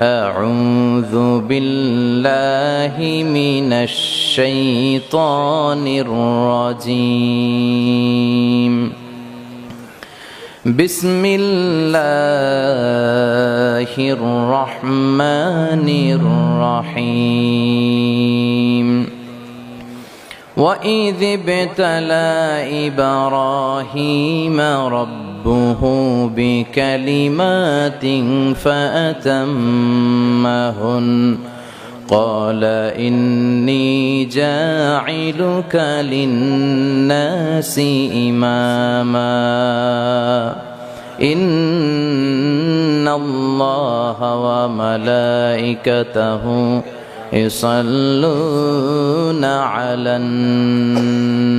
أعوذ بالله من الشيطان الرجيم. بسم الله الرحمن الرحيم. وإذ ابتلى إبراهيم ربه بكلمات فأتمهن قال إني جاعلك للناس إماما إن الله وملائكته يصلون على النبي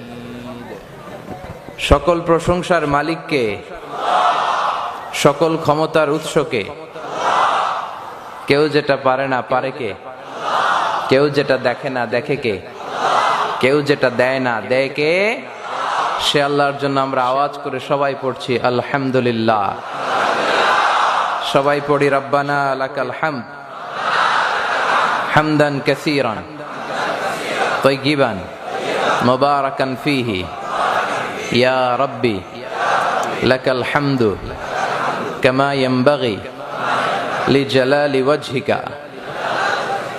সকল প্রশংসার মালিককে, সকল ক্ষমতার উৎসকে, কেউ যেটা পারে না পারে কে, কেউ যেটা দেখে না দেখে কে, কেউ যেটা দেয় না দেয় কে, সে আল্লাহর জন্য আমরা আওয়াজ করে সবাই পড়ছি, আলহামদুলিল্লাহ। সবাই পড়ি, রব্বানা আলাকাল হামদ হামদান কাসীরান তৈগিবান মুবারাকান ফিহি। يا ربي لك الحمد كما ينبغي لجلال وجهك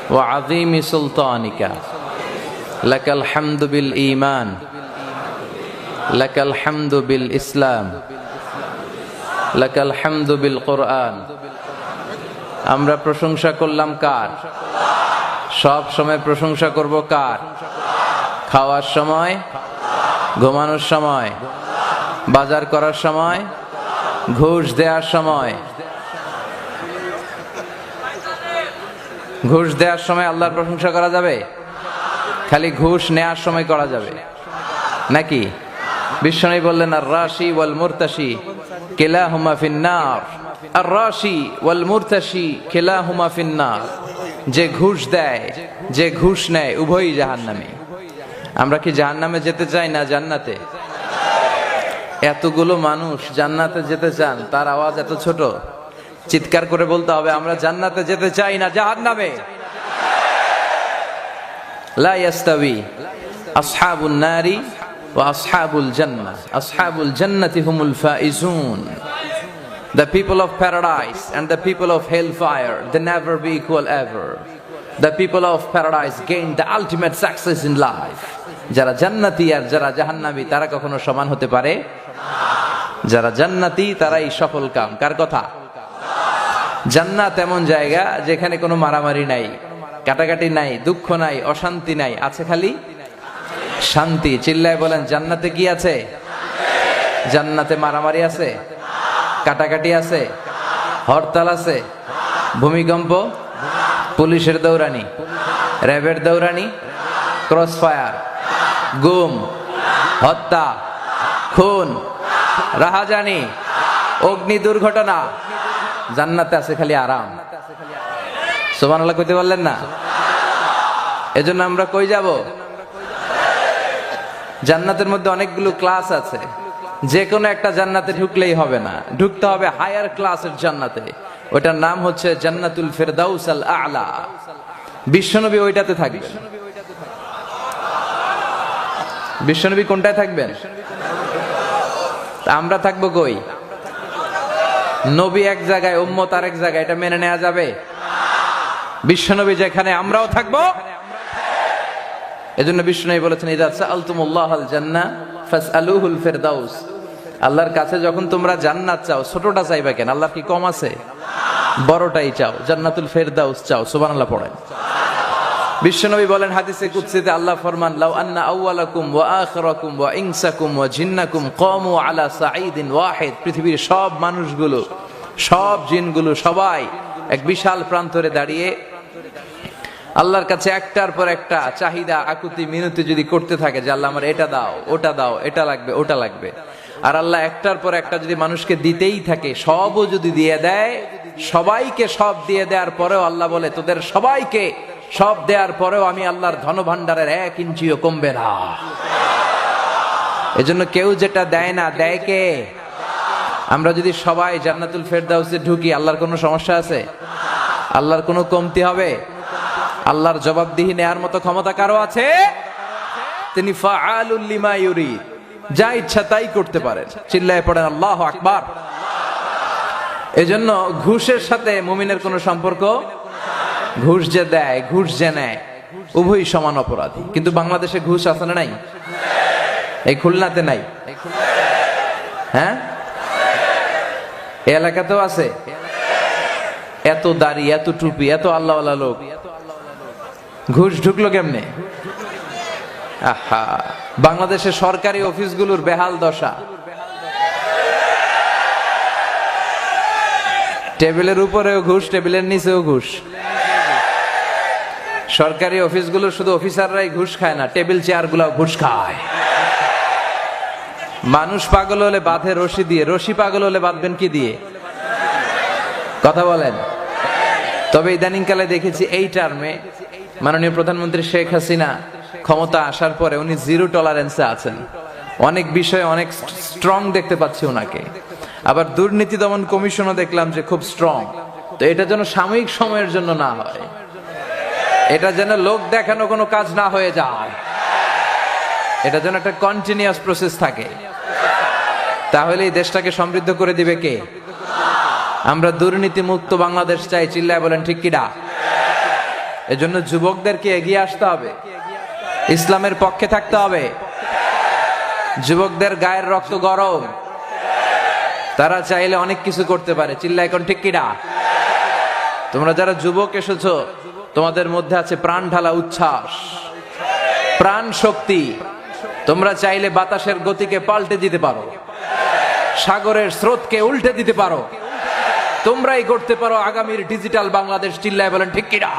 وعظيم سلطانك لك الحمد بالإيمان لك الحمد بالإسلام لك الحمد بالقرآن আমরা প্রশংসা করলাম কার সব সময় প্রশংসা করব কার খাওয়ার সময় ঘুমানোর সময়, বাজার করার সময়, ঘুষ দেওয়ার সময়। ঘুষ দেওয়ার সময় আল্লাহর প্রশংসা করা যাবে? খালি ঘুষ নেয়ার সময় করা যাবে। নাকি? বিশ্বনবী বললেন আর রাশি ওয়াল মুরতাশি কেলা হুমা ফিন্নার। আর রাশি ওয়াল মুরতাশি কেলা হুমা ফিন্নার। যে ঘুষ দেয়, যে ঘুষ নেয়, উভয়ই জাহান্নামে। আমরা কি জাহান্নামে যেতে চাই না জান্নাতে? এতগুলো মানুষ জান্নাতে যেতে চান তার আওয়াজ এত ছোট। চিৎকার করে বলতে হবে আমরা জান্নাতে যেতে চাই না জাহান্নামে। লা ইয়াস্তাবি আসহাবুন নারি ওয়া আসহাবুল জান্নাহ আসহাবুল জান্নাতি হুমুল ফাইজুন। The people of paradise and the people of hellfire, they never be equal ever. The people of paradise gain the ultimate success in life. যারা জান্নাতি আর যারা জাহান্নাবি তারা কখনো সমান হতে পারে? যারা জান্নাতি, তারাই সফল কাম। কার কথা? জান্নাত এমন জায়গা যেখানে কোনো মারামারি নাই, কাটাকাটি নাই, দুঃখ নাই, অশান্তি নাই। আছে খালি? শান্তি। চিল্লায় বলেন, জান্নাতে কি আছে? জান্নাতে মারামারি আছে? কাটাকাটি আছে? হরতাল আছে? ভূমিকম্প? পুলিশের দৌড়ানি? র্যাবের দৌড়ানি? ক্রস ফায়ার গুম, হত্যা, খুন, রাহাজানি, অগ্নি দুর্ঘটনা, জান্নাতে আছে খালি আরাম। সোমান আল্লাহ কইতে পারলেন না? এজন্য আমরা কই যাব? জান্নাতের মধ্যে অনেকগুলো ক্লাস আছে। যে কোনো একটা জান্নাতে ঢুকলেই হবে না। ঢুকতে হবে হায়ার ক্লাসের জান্নাতে। ওটার নাম হচ্ছে জান্নাতুল ফেরদাউস আল আলা বিশ্বনবী ওইটাতে থাকবেন। বিশ্বনবী কোনটায় থাকবেন? আমরা থাকব কই? নবী এক জায়গায়, উম্মত আরেক জায়গায়, এটা মেনে নেওয়া যাবে? বিশ্বনবী যেখানে, আমরাও থাকব। এজন্য বিষ্ণু বলেছেন ফিরদাউস। আল্লাহর কাছে যখন তোমরা জান্নাত চাও, ছোটটা চাইবা কেন? আল্লাহর কি কম আছে? বড়টাই চাও। জান্নাতুল ফেরদাউস চাও। সুবহানাল্লাহ পড়েন। বিশ্বনবী বলেন হাদিসে কুদসিতে আল্লাহ ফরমান, লাউ আন্না আউওয়ালাকুম ওয়া আখিরাকুম ওয়া ইনসাকুম ওয়া জিন্নাকুম কামু আলা সাঈদিন ওয়াহিদ। পৃথিবীর সব মানুষগুলো, সব জিনগুলো সবাই এক বিশাল প্রান্তরে দাঁড়িয়ে আল্লাহর কাছে একটার পর একটা চাহিদা, আকুতি, মিনতি যদি করতে থাকে যে, আল্লাহ আমার এটা দাও, ওটা দাও, এটা লাগবে, ওটা লাগবে। আর আল্লাহ একটার পর একটা যদি মানুষকে দিতেই থাকে, সবও যদি দিয়ে দেয়, সবাইকে সব দিয়ে দেওয়ার পরেও আল্লাহ বলে, তোদের সবাইকে সব দেওয়ার পরেও আমি আল্লাহর ধন ভান্ডারের এক ইঞ্চিও কমবে না। এজন্য কেউ যেটা দেয় না, দেয় কে? আমরা যদি সবাই জান্নাতুল ফেরদাউসে ঢুকি, আল্লাহর কোনো সমস্যা আছে? আল্লাহর কোনো কমতি হবে? আল্লাহর জবাবদিহি নেয়ার মতো ক্ষমতা কারও আছে? তিনি লিমা ইউরিদ। যা ইচ্ছা তাই করতে পারেন। চিল্লায় পড়েন, আল্লাহ আকবার। এজন্য ঘুষের সাথে মুমিনের কোনো সম্পর্ক ঘুষ যে দেয়, ঘুষ যে নেয়, উভয়ই সমান অপরাধী। কিন্তু বাংলাদেশে ঘুষ আছে না নাই? এই খুলনাতে নাই? হ্যাঁ? এলাকাতেও আছে? এত দাড়ি, এত টুপি, এত আল্লাহ লোক। ঘুষ ঢুকলো কেমনে? আহা! বাংলাদেশের সরকারি অফিসগুলোর বেহাল দশা। টেবিলের উপরেও ঘুষ, টেবিলের নিচেও ঘুষ। সরকারি অফিসগুলো শুধু অফিসাররাই ঘুষ খায় না, টেবিল চেয়ার গুলাও ঘুষ খায়। মানুষ পাগল হলে বাঁধে রশি দিয়ে, রশি পাগল হলে বাঁধবেন কি দিয়ে? কথা বলেন। তবে ইদানিংকালে দেখেছি এই টার্মে মাননীয় প্রধানমন্ত্রী শেখ হাসিনা ক্ষমতা আসার পরে উনি জিরো টলারেন্সে আছেন। অনেক বিষয়ে অনেক স্ট্রং দেখতে পাচ্ছি ওনাকে আবার দুর্নীতি দমন কমিশনও দেখলাম যে খুব স্ট্রং তো এটা যেন সাময়িক সময়ের জন্য না হয়। এটা যেন লোক দেখানো কোনো কাজ না হয়ে যায়। এটা যেন একটা কন্টিনিউয়াস প্রসেস থাকে। তাহলে এই দেশটাকে সমৃদ্ধ করে দিবে কে? আমরা দুর্নীতি মুক্ত বাংলাদেশ চাই, চিল্লায় বলেন, ঠিক কিনা এজন্য যুবকদেরকে এগিয়ে আসতে হবে। ইসলামের পক্ষে থাকতে হবে। যুবকদের গায়ের রক্ত গরম। তারা চাইলে অনেক কিছু করতে পারে চিল্লা এখন ঠিক কিনা তোমরা যারা যুবক এসেছ তোমাদের মধ্যে আছে প্রাণ ঢালা উচ্ছ্বাস, প্রাণ শক্তি। তোমরা চাইলে বাতাসের গতিকে পাল্টে দিতে পারো, সাগরের স্রোতকে উল্টে দিতে পারো। তোমরাই করতে পারো আগামীর ডিজিটাল বাংলাদেশ চিল্লায় বলেন, ঠিক কিনা?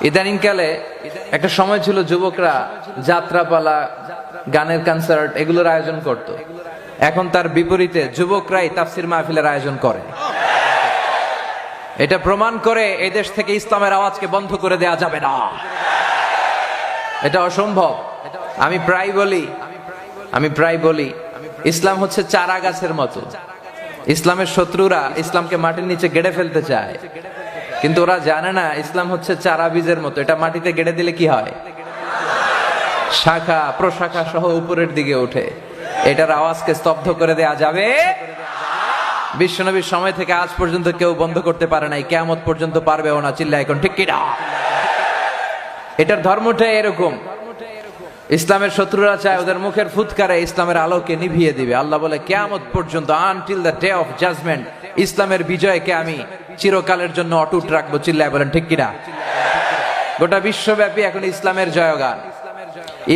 ইদানিংকালে একটা সময় ছিল যুবকরা যাত্রাপালা, গানের কনসার্ট এগুলোর আয়োজন করত। এখন তার বিপরীতে যুবকরাই তাফসির মাহফিলের আয়োজন করে। এটা প্রমাণ করে এই দেশ থেকে ইসলামের আওয়াজকে বন্ধ করে দেয়া যাবে না। এটা অসম্ভব। আমি প্রায় বলি, আমি প্রায় বলি, ইসলাম হচ্ছে চারা গাছের মতো। ইসলামের শত্রুরা ইসলামকে মাটির নিচে গেড়ে ফেলতে চায়। কিন্তু ওরা জানে না, ইসলাম হচ্ছে চারা বীজের মতো। এটা মাটিতে গেড়ে দিলে কি হয়? শাখা, প্রশাখা সহ উপরের দিকে ওঠে। এটার আওয়াজকে স্তব্ধ করে দেয়া যাবে। বিশ্বনবীর সময় থেকে আজ পর্যন্ত কেউ বন্ধ করতে পারে নাই কেমত পর্যন্ত পারবেও না চিল্লা এখন, ঠিক কিনা? এটার ধর্মটা এরকম। ইসলামের শত্রুরা চায় ওদের মুখের ফুৎকারে ইসলামের আলোকে নিভিয়ে দিবে। আল্লাহ বলে, কেয়ামত পর্যন্ত until the day of judgement ইসলামের বিজয়কে আমি চিরকালের জন্য অটুট রাখব, চিল্লায় বলেন, ঠিক কিনা? গোটা বিশ্বব্যাপী এখন ইসলামের জয়গান।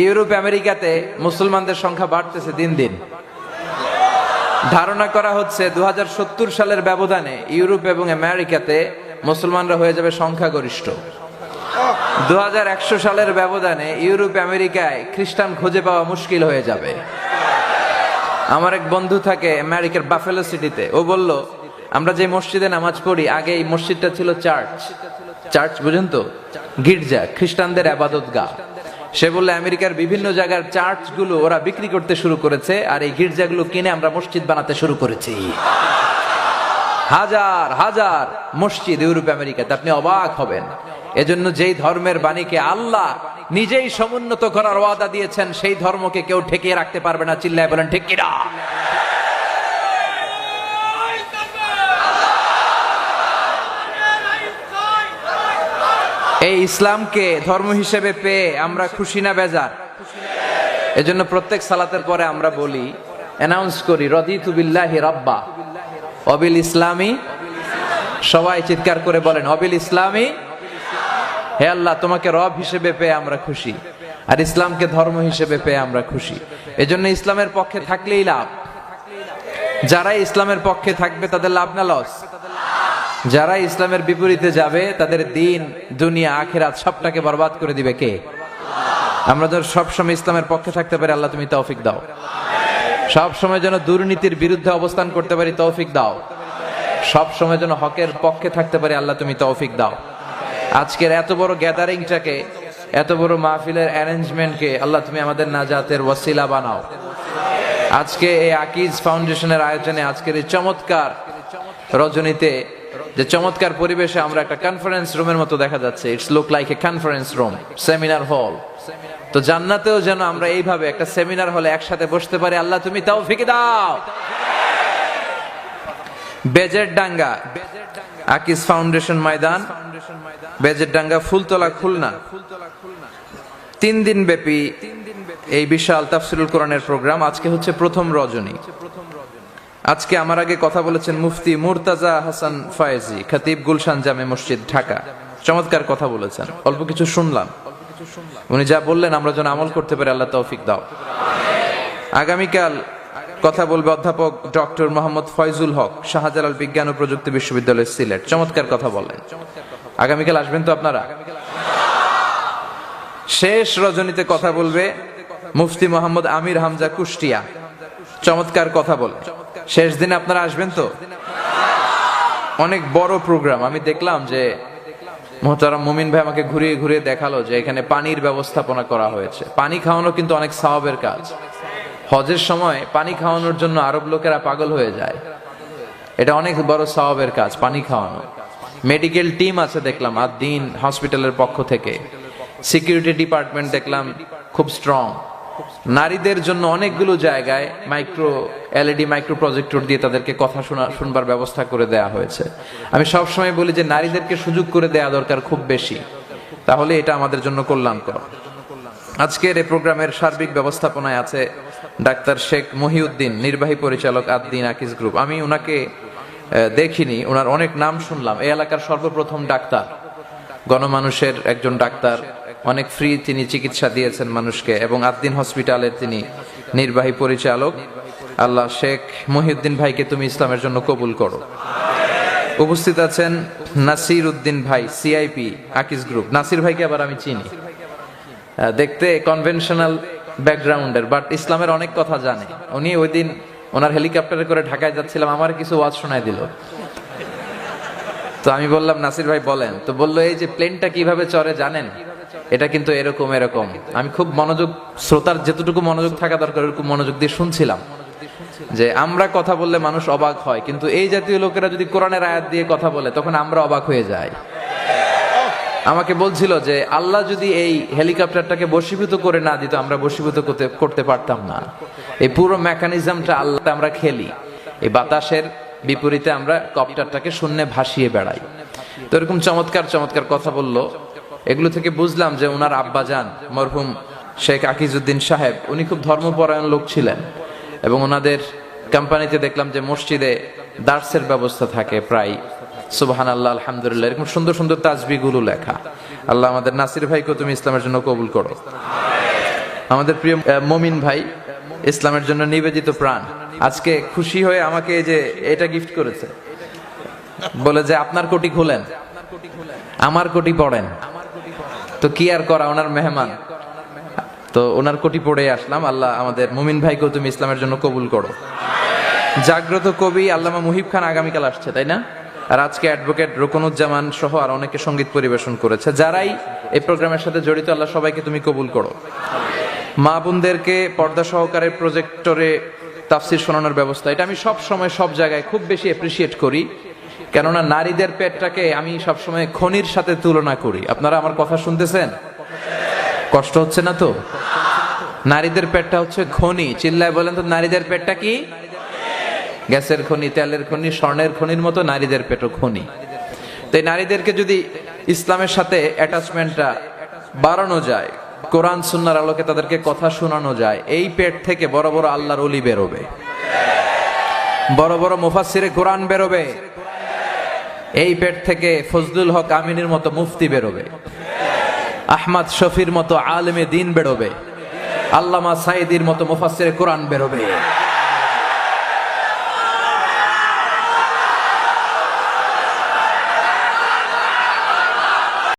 ইউরোপ, আমেরিকাতে মুসলমানদের সংখ্যা বাড়তেছে দিন দিন। ধারণা করা হচ্ছে দুহাজার সত্তর সালের ব্যবধানে ইউরোপ এবং আমেরিকাতে মুসলমানরা হয়ে যাবে সংখ্যাগরিষ্ঠ। দু হাজার একশো সালের ব্যবধানে ইউরোপ, আমেরিকায় খ্রিস্টান খুঁজে পাওয়া মুশকিল হয়ে যাবে। আমার এক বন্ধু থাকে আমেরিকার বাফেলো সিটিতে, ও বলল আমরা যে মসজিদে নামাজ পড়ি, আগে এই মসজিদটা ছিল চার্চ। চার্চ বুঝেন তো? গির্জা, খ্রিস্টানদের আবাদত গা সে বললে, আমেরিকার বিভিন্ন জায়গার চার্চগুলো ওরা বিক্রি করতে শুরু করেছে, আর এই গির্জাগুলো কিনে আমরা মসজিদ বানাতে শুরু করেছি। হাজার হাজার মসজিদ ইউরোপ, আমেরিকাতে। আপনি অবাক হবেন। এজন্য যেই ধর্মের বাণীকে আল্লাহ নিজেই সমুন্নত করার ওয়াদা দিয়েছেন, সেই ধর্মকে কেউ ঠেকিয়ে রাখতে পারবে না। চিল্লায় বলেন ঠিক ইসলামকে ধর্ম হিসেবে পেয়ে আমরা খুশি না বেজার? এজন্য প্রত্যেক সালাতের পরে আমরা বলি অ্যানাউন্স করি, রদিতু বিল্লাহি রাব্বা। অবিল ইসলামী? সবাই চিৎকার করে বলেন, অবিল ইসলামী? হে আল্লাহ, তোমাকে রব হিসেবে পেয়ে আমরা খুশি, আর ইসলামকে ধর্ম হিসেবে পেয়ে আমরা খুশি। এজন্য ইসলামের পক্ষে থাকলেই লাভ। যারা ইসলামের পক্ষে থাকবে, তাদের লাভ না লস। যারা ইসলামের বিপরীতে যাবে, তাদের দিন, দুনিয়া, আখেরাত সবটাকে বরবাদ করে দিবে কে? আমরা ধর সবসময় ইসলামের পক্ষে থাকতে পারি, আল্লাহ তুমি তৌফিক দাও। সব সময় যেন দুর্নীতির বিরুদ্ধে অবস্থান করতে পারি, তৌফিক দাও। সব সময় যেন হকের পক্ষে থাকতে পারি, আল্লাহ তুমি তৌফিক দাও। আজকের এত বড় গ্যাদারিংটাকে, এত বড় মাহফিলের অ্যারেঞ্জমেন্টকে আল্লাহ তুমি আমাদের নাজাতের ওয়াসিলা বানাও। আজকে এই আকিজ ফাউন্ডেশনের আয়োজনে আজকের এই চমৎকার রজনীতে যে চমৎকার পরিবেশে আমরা একটা কনফারেন্স রুমের মতো দেখা যাচ্ছে। It's look like a conference room seminar hall তো জান্নাতেও যেন আমরা এইভাবে একটা সেমিনার হলে একসাথে বসতে পারি। আল্লাহ, তুমি তাও ফিকে দাও। বেজের ডাঙ্গা, আকিস ফাউন্ডেশন ময়দান, বেজের ডাঙ্গা, ফুলতলা খুলনা। তিন দিন ব্যাপী এই বিশাল তাফসিরুল কোরআনের প্রোগ্রাম। আজকে হচ্ছে প্রথম রজনী। আজকে আমার আগে কথা বলেছেন মুফতি মুরতাজা হাসান ফয়েজি, খতিব গুলশান জামে মসজিদ, ঢাকা। চমৎকার কথা বলেছেন। অল্প কিছু শুনলাম। উনি যা বললেন, আমরা যেন আমল করতে পারি, আল্লাহ তৌফিক দাও। আগামীকাল কথা বলবে অধ্যাপক ডক্টর মোহাম্মদ ফয়জুল হক, শাহজালাল বিজ্ঞান ও প্রযুক্তি বিশ্ববিদ্যালয় সিলেট। চমৎকার কথা বলেন আগামীকাল আসবেন তো আপনারা? শেষ রজনীতে কথা বলবে মুফতি মোহাম্মদ আমির হামজা কুষ্টিয়া। চমৎকার কথা বলে শেষ দিনে আপনারা আসবেন তো? অনেক বড় প্রোগ্রাম আমি দেখলাম যে মোহতারাম মুমিন ভাই আমাকে ঘুরিয়ে ঘুরিয়ে দেখাল যে এখানে পানির ব্যবস্থাপনা করা হয়েছে। পানি খাওয়ানো কিন্তু অনেক সওয়াবের কাজ। হজের সময় পানি খাওয়ানোর জন্য আরব লোকেরা পাগল হয়ে যায়। এটা অনেক বড় সওয়াবের কাজ, পানি খাওয়ানো। মেডিকেল টিম আছে দেখলাম আর দিন হসপিটালের পক্ষ থেকে। সিকিউরিটি ডিপার্টমেন্ট দেখলাম, খুব স্ট্রং নারীদের জন্য অনেকগুলো জায়গায় মাইক্রো এলইডি, মাইক্রো প্রজেক্টর দিয়ে তাদেরকে কথা শোনা, শুনবার ব্যবস্থা করে দেয়া হয়েছে। আমি সবসময় বলি যে নারীদেরকে সুযোগ করে দেয়া দরকার খুব বেশি। তাহলে এটা আমাদের জন্য কল্যাণকর। আজকের এই প্রোগ্রামের সার্বিক ব্যবস্থাপনায় আছে ডাক্তার শেখ মহিউদ্দিন, নির্বাহী পরিচালক আদ্দিন আকিজ গ্রুপ। আমি ওনাকে দেখিনি ওনার অনেক নাম শুনলাম। এই এলাকার সর্বপ্রথম ডাক্তার। গণমানুষের একজন ডাক্তার। অনেক ফ্রি তিনি চিকিৎসা দিয়েছেন মানুষকে এবং আদ্দিন হসপিটালের তিনি নির্বাহী পরিচালক। আল্লাহ শেখ মহিউদ্দিন ভাইকে তুমি ইসলামের জন্য কবুল করো। উপস্থিত আছেন নাসির উদ্দিন ভাই সিআইপি আকিজ গ্রুপ নাসির ভাইকে আবার আমি চিনি। দেখতে কনভেনশনাল ব্যাকগ্রাউন্ডের বাট ইসলামের অনেক কথা জানে। উনি ওই দিন ওনার হেলিকপ্টারে করে ঢাকায় যাচ্ছিলাম, আমার কিছু ওয়াজ শোনায় দিল। তো আমি বললাম, নাসির ভাই, বলেন। তো বলল, এই যে প্লেনটা কীভাবে চড়ে জানেন? এটা কিন্তু এরকম এরকম। আমি খুব মনোযোগ, শ্রোতার যেতটুকু মনোযোগ থাকা দরকার, ওরকম মনোযোগ দিয়ে শুনছিলাম। যে আমরা কথা বললে মানুষ অবাক হয়, কিন্তু এই জাতীয় লোকেরা যদি কোরআনের আয়াত দিয়ে কথা বলে, তখন আমরা অবাক হয়ে যাই। আমাকে বলছিল যে, আল্লাহ যদি এই হেলিকপ্টারটাকে বশীভূত করে না দিত, আমরা বশীভূত করতে করতে পারতাম না। এই পুরো মেকানিজমটা আল্লাহ আমরা খেলি। এই বাতাসের বিপরীতে আমরা কপ্টারটাকে শূন্যে ভাসিয়ে বেড়াই। তো এরকম চমৎকার চমৎকার কথা বলল। এগুলো থেকে বুঝলাম যে ওনার আব্বা যান, মরহুম শেখ আকিজুদ্দিন সাহেব, উনি খুব ধর্মপরায়ণ লোক ছিলেন। এবং ওনাদের কোম্পানিতে দেখলাম যে মসজিদে দার্সের ব্যবস্থা থাকে প্রায়। সুবাহান আল্লাহ আলহামদুলিল্লাহ, এরকম সুন্দর সুন্দর তাজবিগুলো লেখা। আল্লাহ আমাদের নাসির ভাইকে তুমি ইসলামের জন্য কবুল করো। আমাদের প্রিয় মমিন ভাই ইসলামের জন্য নিবেদিত প্রাণ। আজকে খুশি হয়ে আমাকে যে এটা গিফট করেছে। বলে যে, আপনার কোটি খুলেন। আমার কোটি পড়েন। তো কি আর করা, ওনার মেহমান? তো ওনার কোটি পড়ে আসলাম। আল্লাহ আমাদের মুমিন ভাইকেও তুমি ইসলামের জন্য কবুল করো। জাগ্রত কবি আল্লামা মুহিব খান আগামীকাল আসছে, তাই না? আর আজকে অ্যাডভোকেট রোকনুজ্জামান সহ আর অনেকে সংগীত পরিবেশন করেছে। যারাই এই প্রোগ্রামের সাথে জড়িত, আল্লাহ সবাইকে তুমি কবুল করো। মা বোনদেরকে পর্দা সহকারে প্রজেক্টরে তাফসির শোনানোর ব্যবস্থা। এটা আমি সব সময় সব জায়গায় খুব বেশি অ্যাপ্রিসিয়েট করি। কেননা নারীদের পেটটাকে আমি সব সময় খনির সাথে তুলনা করি। আপনারা আমার কথা শুনতেছেন? কষ্ট হচ্ছে না তো? নারীদের পেটটা হচ্ছে খনি। চিল্লায় বলেন তো, নারীদের পেটটা কি? গ্যাসের খনি, তেলের খনি, স্বর্ণের খনির মতো নারীদের পেটও খনি। তো এই নারীদেরকে যদি ইসলামের সাথে অ্যাটাচমেন্টটা বাড়ানো যায়, কোরআন, সুন্নার আলোকে তাদেরকে কথা শোনানো যায়, এই পেট থেকে বড় বড় আল্লাহর অলি বেরোবে। বড় বড় মুফাসিরে কোরআন বেরোবে। এই পেট থেকে ফজলুল হক আমিনের মতো মুফতি বেরোবে। আহমদ শফির মতো আলেমে দিন বেরোবে। আল্লামা সাইদির মতো মুফাসের কোরআন বেরোবে।